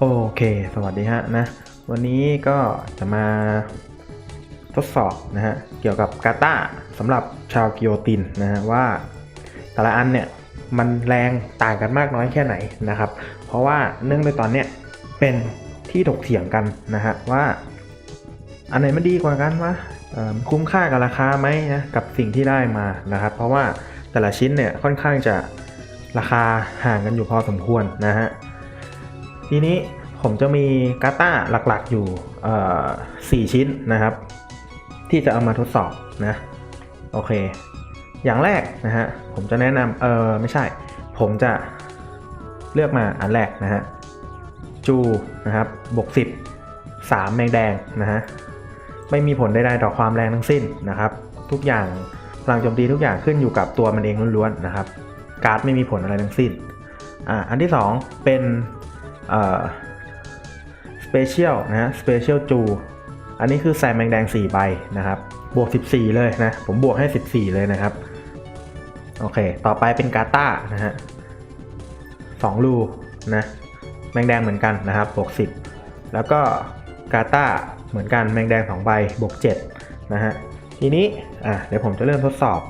โอเค สวัสดีฮะนะ วันนี้ก็จะมาทดสอบนะฮะ เกี่ยวกับกาตาสำหรับชาวกิโยตินนะฮะว่าแต่ละอันเนี่ยมันแรงต่างกันมากน้อยแค่ไหนนะครับ เพราะว่าเนื่องในตอนเนี้ยเป็นที่ถกเถียงกันนะฮะว่า อันไหนมันดีกว่ากันวะเอ่อคุ้มค่ากับราคาไหมนะกับสิ่งที่ได้มานะครับ เพราะว่าแต่ละชิ้นเนี่ยค่อนข้างจะราคาห่างกันอยู่พอสมควรนะฮะ ทีนี้ผมจะมีกาตาหลักๆอยู่เอ่อสี่ชิ้นนะครับ ที่จะเอามาทดสอบนะ โอเค อย่างแรกนะฮะ ผมจะแนะนำเออไม่ใช่ ผมจะเลือกมาอันแรกนะฮะ จูนะครับบวก10 3 แมงแดงนะฮะ ไม่มีผลใดๆต่อความแรงทั้งสิ้นนะครับ ทุกอย่างพลังโจมตีทุกอย่างขึ้นอยู่กับตัวมันเองล้วนๆนะครับ การ์ดไม่มีผลอะไรทั้งสิ้นอ่าอันที่สองเป็น สเปเชียลนะฮะสเปเชียลจูอันนี้คือแซมแมงแดง 4 ใบนะครับ บวก 14 เลยนะ ผมบวกให้ 14 เลยนะครับ โอเค ต่อไปเป็นกาตานะฮะสองรูนะ แมงแดงเหมือนกันนะครับ บวก 10 แล้วก็กาตาเหมือนกัน แมงแดง 2 ใบ บวก 7 นะฮะ ทีนี้ อะ เดี๋ยวผมจะเริ่มทดสอบ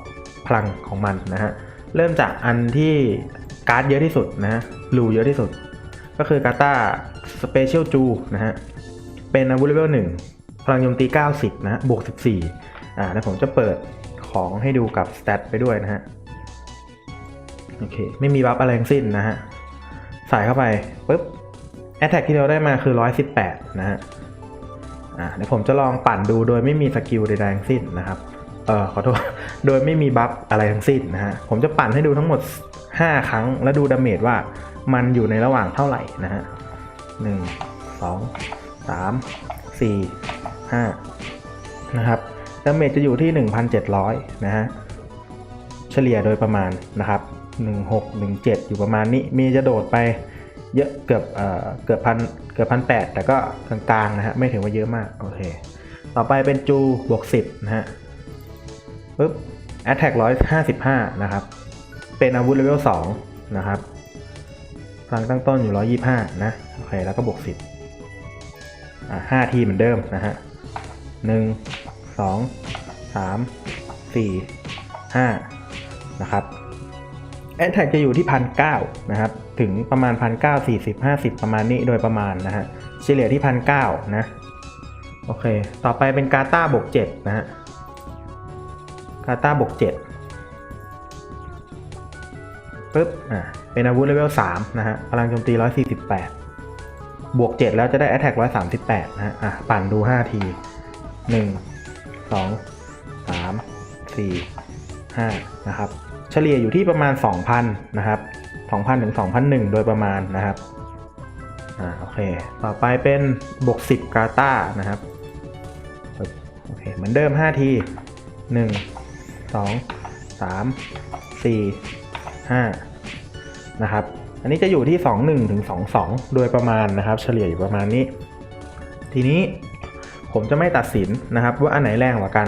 พลังของมันนะฮะ เริ่มจากอันที่การ์ดเยอะที่สุดนะฮะ รูเยอะที่สุด ก็คือกาตาสเปเชียลจูนะฮะ เป็นอาวุธเลเวล1พลังโจมตี 90นะฮะบวก 14 อ่าแล้วผมจะเปิดของให้ดูกับสเตตไปด้วยนะฮะ โอเค ไม่มีบัฟอะไรทั้งสิ้นนะฮะ ใส่เข้าไปปุ๊บแอตแทกที่เราได้มาคือ 118 นะฮะ อ่าเดี๋ยวผมจะลองปั่นดูโดยไม่มีสกิลใดๆทั้งสิ้นนะครับ เออขอโทษ โดยไม่มีบัฟอะไรทั้งสิ้นนะฮะ ผมจะปั่นให้ดูทั้งหมด 5 ครั้ง แล้วดูดาเมจว่า มันอยู่ในระหว่างเท่าไหร่นะฮะหนึ่งสองสามสี่ห้านะครับดาเมจจะอยู่ที่ 1,700 นะฮะ เฉลี่ยโดยประมาณนะครับ 1617 อยู่ประมาณนี้ มีจะโดดไปเยอะเกือบเอ่อเกือบพันเกือบพันแปดแต่ก็กลางๆนะฮะ ไม่ถือว่าเยอะมาก โอเค ต่อไปเป็นจูบวก 10 นะฮะปึ๊บ attack 155 นะครับ เป็นอาวุธเลเวล2นะครับ พลังตั้งต้นอยู่ 125 นะ โอเค แล้วก็บวก 10 อ่า5ทีเหมือนเดิมนะฮะ 1 2 3 4 5 นะครับแอดแท็กจะอยู่ที่พันเนะครับ ถึงประมาณพันเก้าสี่สิบห้าสิบประมาณนี้โดยประมาณนะฮะเฉลี่ยที่พันเนะ โอเค ต่อไปเป็นกาตาบวกเจ็ดนะฮะกาตาบวกเจ็ดปึ๊บ อ่า เป็นอาวุธเลเวลสามนะฮะพลังโจมตีร้อยสี่สิบแปดบวกเจ็ดแล้วจะได้แอ t แทกร้อยสามสิบแปดนะฮะอะปั่นดูห้าทีหนึ่งสองสามสี่ห้านะครับ เฉลี่ยอยู่ที่ประมาณ 2,000 นะครับ 2,000 ถึง 2,001 โดยประมาณนะครับ อ่าโอเค ต่อไปเป็นบวก 10 กาตานะครับปึ๊บโอเคเหมือนเดิม 5 ที 1 2 3 4 5 นะครับ อันนี้จะอยู่ที่ 21ถึง22 โดยประมาณนะครับ เฉลี่ยอยู่ประมาณนี้ ทีนี้ผมจะไม่ตัดสินนะครับ ว่าอันไหนแรงกว่ากัน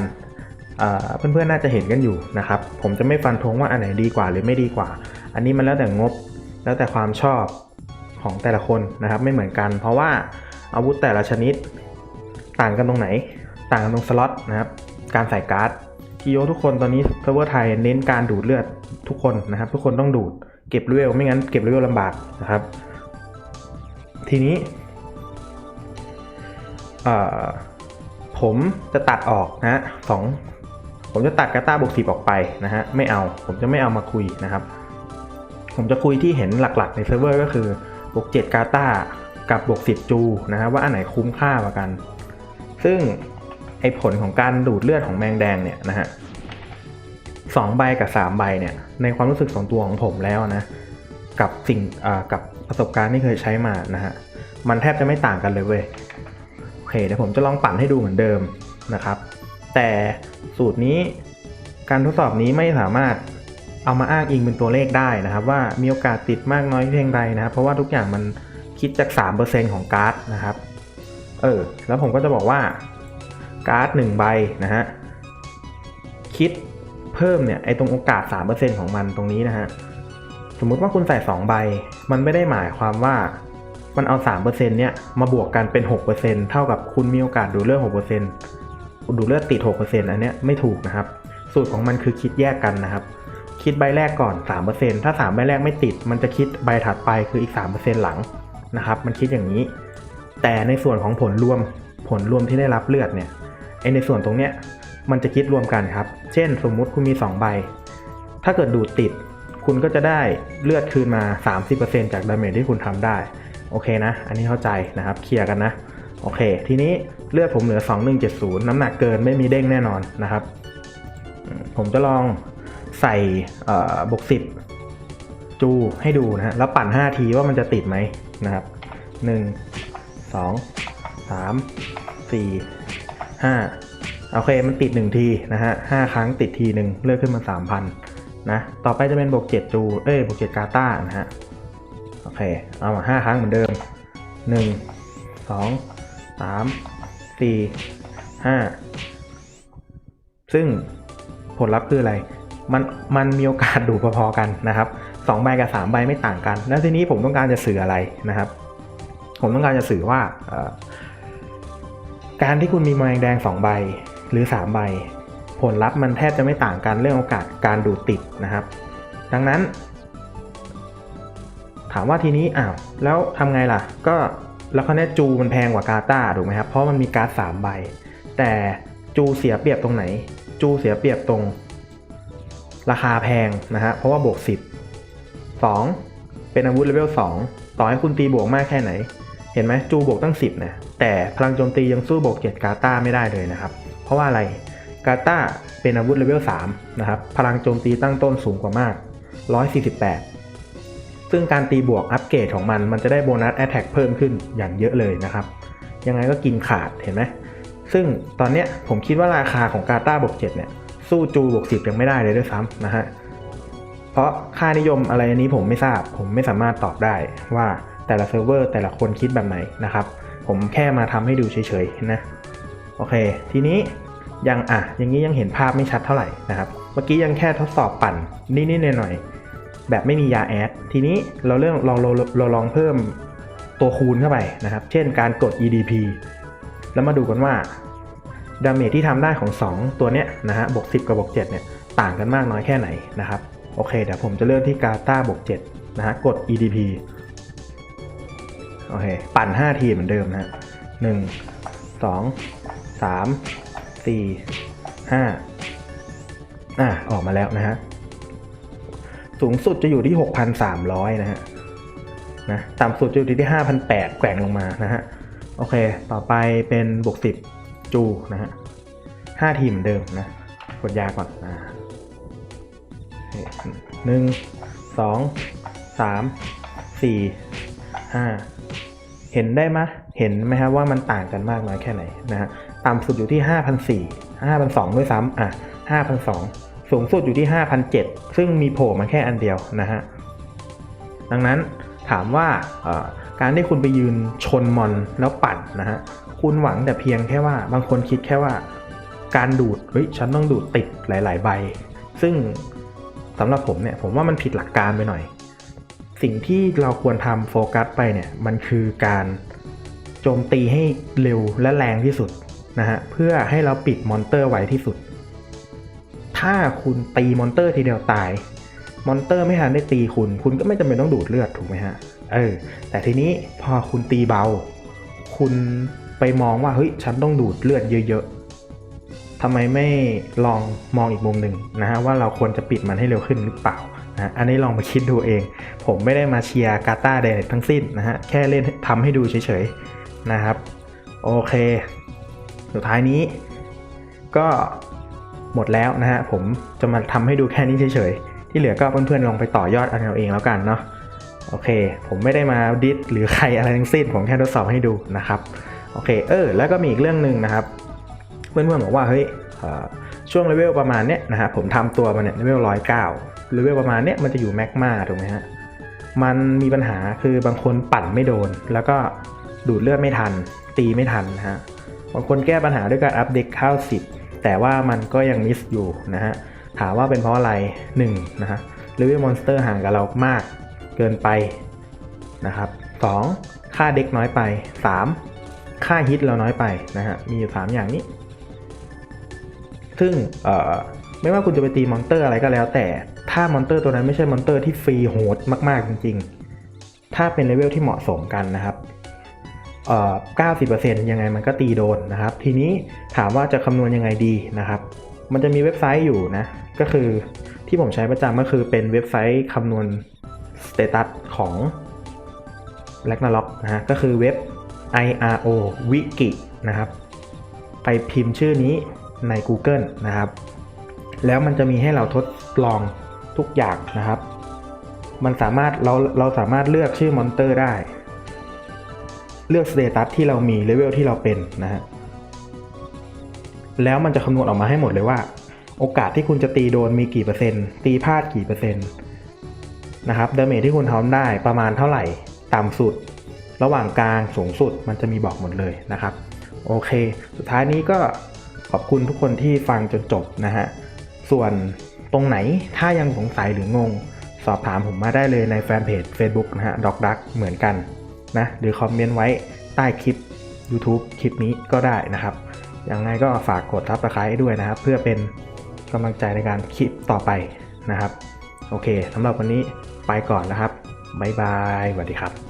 เพื่อนๆน่าจะเห็นกันอยู่นะครับ ผมจะไม่ฟันธงว่าอันไหนดีกว่าหรือไม่ดีกว่า อันนี้มันแล้วแต่งบแล้วแต่ความชอบของแต่ละคนนะครับไม่เหมือนกัน เพราะว่าอาวุธแต่ละชนิดต่างกันตรงไหน ต่างกันตรงสล็อตนะครับ การใส่การ์ดทีโอทุกคนตอนนี้เซิร์ฟเวอร์ไทยเน้นการดูดเลือดทุกคนนะครับ ทุกคนต้องดูด เก็บเลเวลไม่งั้นเก็บเลเวลลำบากนะครับ ทีนี้ผมจะตัดออกนะสองผมจะตัดกาตาบวกสิบออกไปนะฮะไม่เอาผมจะไม่เอามาคุยนะครับ ผมจะคุยที่เห็นหลักๆในเซิร์ฟเวอร์ก็คือบวก7กาตากับบวก10จูนะครับว่าอันไหนคุ้มค่ากว่ากัน ซึ่งไอผลของการดูดเลือดของแมงแดงเนี่ยนะฮะ สองใบกับสามใบเนี่ย ในความรู้สึกส่วนตัวของผมแล้วนะ กับสิ่งอ่ากับประสบการณ์ที่เคยใช้มานะฮะ มันแทบจะไม่ต่างกันเลยเว้ย โอเคเดี๋ยวผมจะลองปั่นให้ดูเหมือนเดิมนะครับ แต่สูตรนี้การทดสอบนี้ไม่สามารถเอามาอ้างอิงเป็นตัวเลขได้นะครับ ว่ามีโอกาสติดมากน้อยเพียงใดนะครับ เพราะว่าทุกอย่างมันคิดจาก 3%ของการ์ดนะครับ เออ แล้วผมก็จะบอกว่าการ์ด1ใบนะฮะ คิด เพิ่มเนี่ยไอตรงโอกาส 3%ของมันตรงนี้นะฮะสมมุติว่าคุณใส่ 2 ใบ มันไม่ได้หมายความว่ามันเอา 3%เนี่ยมาบวกกันเป็น 6%เท่ากับคุณมีโอกาสดูเลือด6%ดูเลือดติด 6%อันเนี้ยไม่ถูกนะครับ สูตรของมันคือคิดแยกกันนะครับ คิดใบแรกก่อน 3%ถ้า 3 ใบแรกไม่ติด มันจะคิดใบถัดไปคืออีก 3%หลังนะครับ มันคิดอย่างนี้ แต่ในส่วนของผลรวมผลรวมที่ได้รับเลือดเนี่ยไอในส่วนตรงเนี้ย มันจะคิดรวมกันครับ เช่น สมมุติคุณมี 2 ใบ ถ้าเกิดดูดติด คุณก็จะได้เลือดคืนมา 30%จากดาเมจที่คุณทำได้ โอเคนะ อันนี้เข้าใจนะครับ เคลียร์กันนะ โอเค ทีนี้เลือดผมเหลือ 2170 น้ำหนักเกินไม่มีเด้งแน่นอนนะครับ ผมจะลองใส่บวก10จูให้ดูนะฮะ แล้วปั่น 5 ทีว่ามันจะติดไหมนะครับ 1 2 3 4 5 โอเคมันติด 1 ทีนะฮะ5ครั้งติดทีหนึ่งเลือดขึ้นมา 3,000 นะ ต่อไปจะเป็นบวก7จูเอ้ยบวก7กาต้านะฮะโอเค เอามาห้าครั้งเหมือนเดิมหนึ่งสองสามสี่ห้าซึ่งผลลัพธ์คืออะไร มันมันมีโอกาสดูพอๆกันนะครับสองใบกับสามใบไม่ต่างกัน แล้วทีนี้ผมต้องการจะสื่ออะไรนะครับ ผมต้องการจะสื่อว่าการที่คุณมีแมลงแดงสองใบ หรือสามใบ ผลลัพธ์มันแทบจะไม่ต่างกันเรื่องโอกาสการดูดติดนะครับ ดังนั้น ถามว่าทีนี้อ้าวแล้วทำไงล่ะ ก็แล้วคะแนนจูมันแพงกว่ากาตาถูกไหมครับ เพราะมันมีการ์ดสามใบ แต่จูเสียเปรียบตรงไหน จูเสียเปรียบตรง ราคาแพงนะฮะเพราะว่าบวก 10 2 เป็นอาวุธเลเวล2ต่อให้คุณตีบวกมากแค่ไหน เห็นไหมจูบวกตั้ง 10นะแต่พลังโจมตียังสู้บวกเกียรกาตาไม่ได้เลยนะครับ เพราะว่าอะไรกาตาเป็นอาวุธเลเวล3นะครับพลังโจมตีตั้งต้นสูงกว่ามาก 148 ซึ่งการตีบวกอัปเกรดของมันมันจะได้โบนัสแอ t แทกเพิ่มขึ้นอย่างเยอะเลยนะครับ ยังไงก็กินขาดเห็นไหมซึ่งตอนเนี้ยผมคิดว่าราคาของกาตาบวก7เนี่ยสู้จูบวก10ยังไม่ได้เลยด้วยซ้ำนะฮะเพราะค่านิยมอะไรอันนี้ผมไม่ทราบ ผมไม่สามารถตอบได้ว่าแต่ละเซิร์ฟเวอร์แต่ละคนคิดแบบไหนนะครับ ผมแค่มาทำให้ดูเฉยๆนะ โอเค ทีนี้ยังอะอย่างนี้ยังเห็นภาพไม่ชัดเท่าไหร่นะครับ เมื่อกี้ยังแค่ทดสอบปั่นนิดๆหน่อยๆแบบไม่มียาแอด ทีนี้เราเรื่องเราเราลองเพิ่มตัวคูณเข้าไปนะครับ เช่นการกด EDP แล้วมาดูกันว่าดาเมจที่ทำได้ของ 2 ตัวเนี้ยนะฮะบวก10 กับบวก7เนี่ยต่างกันมากน้อยแค่ไหนนะครับ โอเคเดี๋ยวผมจะเริ่มที่กาตาบวก7นะฮะกด EDP โอเค ปั่น 5 ทีเหมือนเดิมนะฮะหนึ่ง สามสี่ห้าอะออกมาแล้วนะฮะ สูงสุดจะอยู่ที่6,300นะฮะนะต่ำสุดจะอยู่ที่5,800แกว่งลงมานะฮะ โอเค ต่อไปเป็นบวก10จูนะฮะ5ทีเหมือนเดิมนะ กดยาก่อนอ่าหนึ่งสองสามสี่ห้าเห็นได้ไหม เห็นไหมครว่ามันต่างกันมากน้อยแค่ไหนนะฮะต่ำสุดอยู่ที่5,400 5,200ด้วยซ้ำอะ5,200สูงสุดอยู่ที่5,700ซึ่งมีโผล่มาแค่อันเดียวนะฮะดังนั้นถามว่าการที่คุณไปยืนชนมอนแล้วปั่นนะฮะคุณหวังแต่เพียงแค่ว่าบางคนคิดแค่ว่า การดูดเฮ้ยฉันต้องดูดติดหลาย ๆ ใบ ซึ่งสำหรับผมเนี่ยผมว่ามันผิดหลักการไปหน่อย สิ่งที่เราควรทำโฟกัสไปเนี่ยมันคือการ โจมตีให้เร็วและแรงที่สุดนะฮะเพื่อให้เราปิดมอนเตอร์ไวที่สุด ถ้าคุณตีมอนเตอร์ทีเดียวตาย มอนเตอร์ไม่ทันได้ตีคุณ คุณก็ไม่จำเป็นต้องดูดเลือดถูกไหมฮะเออแต่ทีนี้พอคุณตีเบา คุณไปมองว่าเฮ้ยฉันต้องดูดเลือดเยอะๆทำไมไม่ลองมองอีกมุมหนึ่งนะฮะว่าเราควรจะปิดมันให้เร็วขึ้นหรือเปล่านะอันนี้ลองมาคิดดูเอง ผมไม่ได้มาเชียร์กาตาเดนทั้งสิ้นนะฮะแค่เล่นทำให้ดูเฉยๆ นะครับ โอเค สุดท้ายนี้ก็หมดแล้วนะฮะผมจะมาทำให้ดูแค่นี้เฉยๆ ที่เหลือก็เพื่อนๆลองไปต่อยอดเอาเองแล้วกันเนาะโอเค ผมไม่ได้มาดิสหรือใครอะไรทั้งสิ้น ผมแค่ทดสอบให้ดูนะครับ โอเค เออ แล้วก็มีอีกเรื่องหนึ่งนะครับ เพื่อนๆบอกว่า เฮ้ยช่วงเลเวลประมาณเนี้ยนะฮะผมทำตัวมาเนี่ยเลเวลร้อยเก้าเลเวลประมาณเนี้ยมันจะอยู่แมกมาถูกไหมฮะ มันมีปัญหาคือบางคนปั่นไม่โดน แล้วก็ ดูดเลือดไม่ทัน ตีไม่ทันนะฮะบางคนแก้ปัญหาด้วยการอัปเดตเข้า10แต่ว่ามันก็ยังมิสอยู่นะฮะถามว่าเป็นเพราะอะไร1นะฮะเลเวลมอนสเตอร์ห่างกับเรามากเกินไปนะครับ 2. ค่าเด็กน้อยไป 3. ค่าฮิตเราน้อยไปนะฮะมีอยู่3อย่างนี้ ซึ่งเอ่อไม่ว่าคุณจะไปตีมอนเตอร์อะไรก็แล้ว แต่ถ้ามอนเตอร์ตัวนั้นไม่ใช่มอนเตอร์ที่ฟรีโหดมากๆจริงๆ ถ้าเป็นเลเวลที่เหมาะสมกันนะครับ 90%ยังไงมันก็ตีโดนนะครับ ทีนี้ถามว่าจะคำนวณยังไงดีนะครับ มันจะมีเว็บไซต์อยู่นะ ก็คือที่ผมใช้ประจำก็คือเป็นเว็บไซต์คำนวณสเตตัสของ r a g n a r o k นะฮะก็คือเว็บ IRO Wiki นะครับ ไปพิมพ์ชื่อนี้ใน Google นะครับ แล้วมันจะมีให้เราทดลองทุกอย่างนะครับ มันสามารถเราเราสามารถเลือกชื่อมอนเตอร์ได้ เลือกสเตตัสที่เรามีเลเวลที่เราเป็นนะฮะแล้วมันจะคำนวณออกมาให้หมดเลยว่า โอกาสที่คุณจะตีโดนมีกี่เปอร์เซ็นต์ ตีพลาดกี่เปอร์เซ็นต์นะครับดาเมจที่คุณทำได้ประมาณเท่าไหร่ต่ำสุด ระหว่างกลางสูงสุดมันจะมีบอกหมดเลยนะครับ โอเค สุดท้ายนี้ก็ขอบคุณทุกคนที่ฟังจนจบนะฮะส่วนตรงไหนถ้ายังสงสัยหรืองง สอบถามผมมาได้เลยในแฟนเพจ Facebook นะฮะ Doc Duck เหมือนกัน นะหรือคอมเมนต์ไว้ใต้คลิป YouTube คลิปนี้ก็ได้นะครับยังไงก็ฝากกดทับตะไคร้ด้วยนะครับ เพื่อเป็นกำลังใจในการคลิปต่อไปนะครับ โอเคสำหรับวันนี้ไปก่อนนะครับบ๊ายบายสวัสดีครับ